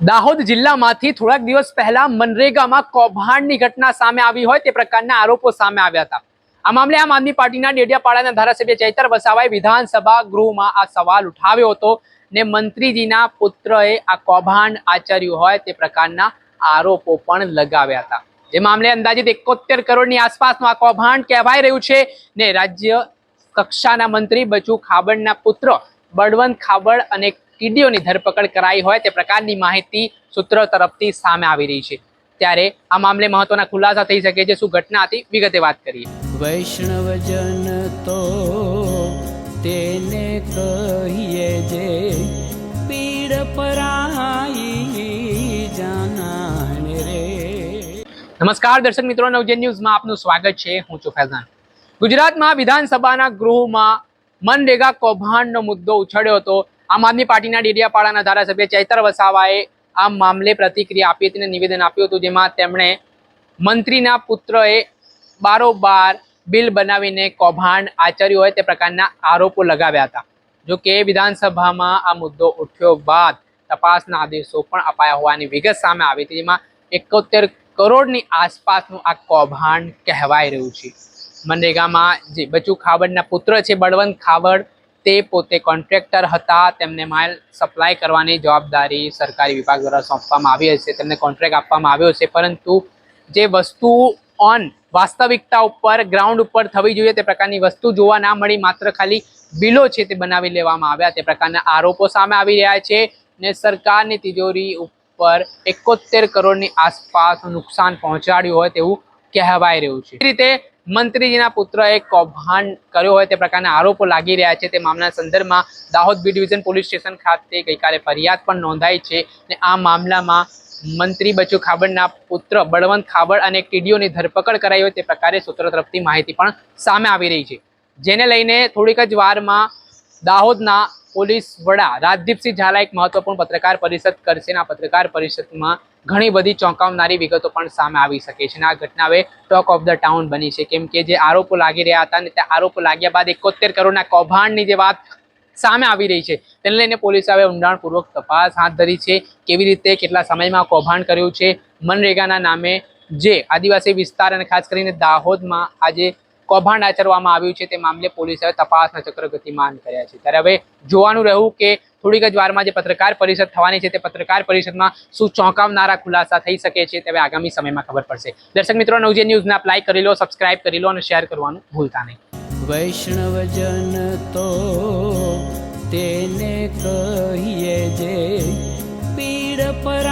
દાહોદ જિલ્લામાંથી થોડાક દિવસ પહેલા મનરેગામાં કૌભાંડની ઘટના સામે આવી હોય તે પ્રકારના આરોપો સામે આવ્યા હતા. આ મામલે આમ આદમી પાર્ટીના ડેડિયાપાડાના ધારાસભ્ય ચૈતર વસાવાએ વિધાનસભા ગૃહમાં આ સવાલ ઉઠાવ્યો હતો ને મંત્રીજીના પુત્રએ આ કૌભાંડ આચર્યું હોય તે પ્રકારના આરોપો પણ લગાવ્યા હતા. જે મામલે અંદાજિત એકોતેર કરોડની આસપાસનું આ કૌભાંડ કહેવાય રહ્યું છે ને રાજ્ય કક્ષાના મંત્રી બચુ ખાબડના પુત્ર બળવંત ખાબડ અને કીડીઓની ધરપકડ કરાઈ હોય તે પ્રકારની માહિતી સૂત્રો તરફથી સામે આવી રહી છે. ત્યારે આ મામલે મહત્વના ખુલાસા થઈ શકે છે. શું ઘટના હતી? વિગતે વાત કરીએ. વૈષ્ણવજન તો તેને કહીએ જે પીડ પરાઈ જાનાને રે. નમસ્કાર દર્શક મિત્રો નવજન ન્યૂઝમાં આપનું સ્વાગત છે. હું છું ફૈઝાન. ગુજરાતમાં વિધાનસભાના ગૃહમાં મનરેગા કૌભાંડનો મુદ્દો ઉછળ્યો હતો. આમ આદમી પાર્ટીના ડેડિયાપાડાના ધારાસભ્ય ચૈતર વસાવાએ આ મામલે પ્રતિક્રિયા આપી હતી અને નિવેદન આપ્યું હતું, જેમાં તેમણે મંત્રીના પુત્રએ બારોબાર બિલ બનાવીને કૌભાંડ આચર્યું હોય તે પ્રકારના આરોપો લગાવ્યા હતા. જો કે વિધાનસભામાં આ મુદ્દો ઉઠ્યો બાદ તપાસના આદેશો પણ અપાયા હોવાની વિગત સામે આવી હતી, જેમાં એકોતેર કરોડની આસપાસનું આ કૌભાંડ કહેવાય રહ્યું છે. મનરેગામાં જે બચુ ખાવડના પુત્ર છે બળવંત ખાબડ તે પોતે કોન્ટ્રાક્ટર હતા, તેમને માલ સપ્લાય કરવાની જવાબદારી સરકારી વિભાગ દ્વારા સોંપવામાં આવી હશે, તેમને કોન્ટ્રાક્ટ આપવામાં આવ્યો છે. પરંતુ જે વસ્તુ ઓન વાસ્તવિકતા ઉપર ગ્રાઉન્ડ ઉપર થવી જોઈએ, તે પ્રકારની વસ્તુ જોવા ના મળી, માત્ર ખાલી બિલો છે તે બનાવી લેવામાં આવ્યા. તે પ્રકારના આરોપો સામે આવી રહ્યા છે ને સરકારની તિજોરી ઉપર એકોતેર કરોડની આસપાસ નુકસાન પહોંચાડ્યું હોય તેવું કહેવાય રહ્યું છે. રીતે મંત્રીજીના પુત્રએ કૌભાંડ કર્યો હોય તે પ્રકારના આરોપો લાગી રહ્યા છે. તે મામલાના સંદર્ભમાં Dahod B division police station ખાતે ગઈકાલે ફરિયાદ પણ નોંધાઈ છે ને આ મામલામાં મંત્રી બચુ ખાબડના પુત્ર બળવંત ખાબડ અને કીડીઓની ધરપકડ કરાઈ હોય તે પ્રકારે સૂત્રો તરફથી માહિતી પણ સામે આવી રહી છે. જેને લઈને થોડીક જ વારમાં દાહોદના પોલીસ વડા રાજદીપસિંહ ઝાલા એક મહત્વપૂર્ણ પત્રકાર પરિષદ કરશે અને આ પત્રકાર પરિષદમાં ઘણી બધી ચોંકાવનારી વિગતો પણ સામે આવી શકે છે અને આ ઘટના હવે ટોક ઓફ ધ ટાઉન બની છે. કેમ કે જે આરોપો લાગી રહ્યા હતા અને તે આરોપો લાગ્યા બાદ એકોતેર કરોડના કૌભાંડની જે વાત સામે આવી રહી છે, તેને લઈને પોલીસે હવે ઊંડાણપૂર્વક તપાસ હાથ ધરી છે. કેવી રીતે, કેટલા સમયમાં કૌભાંડ કર્યું છે? મનરેગાના નામે જે આદિવાસી વિસ્તાર અને ખાસ કરીને દાહોદમાં આજે કૌભાંડ આચરવામાં આવ્યું છે તે મામલે પોલીસે તપાસના ચક્ર ગતિમાન કર્યા છે. ત્યારે હવે જોવાનું રહ્યું કે થોડીક જ વારમાં જે પત્રકાર પરિષદ થવાની છે તે પત્રકાર પરિષદમાં શું ચોંકાવનારા ખુલાસા થઈ શકે છે તે આગામી સમયમાં ખબર પડશે. દર્શક મિત્રો, નવજે ન્યૂઝને આપ લાઈક કરી લો, સબસ્ક્રાઇબ કરી લો અને શેર કરવાનું ભૂલતા નહીં. વૈષ્ણવજન તો તેને કહીએ જે પીડ પરાઈ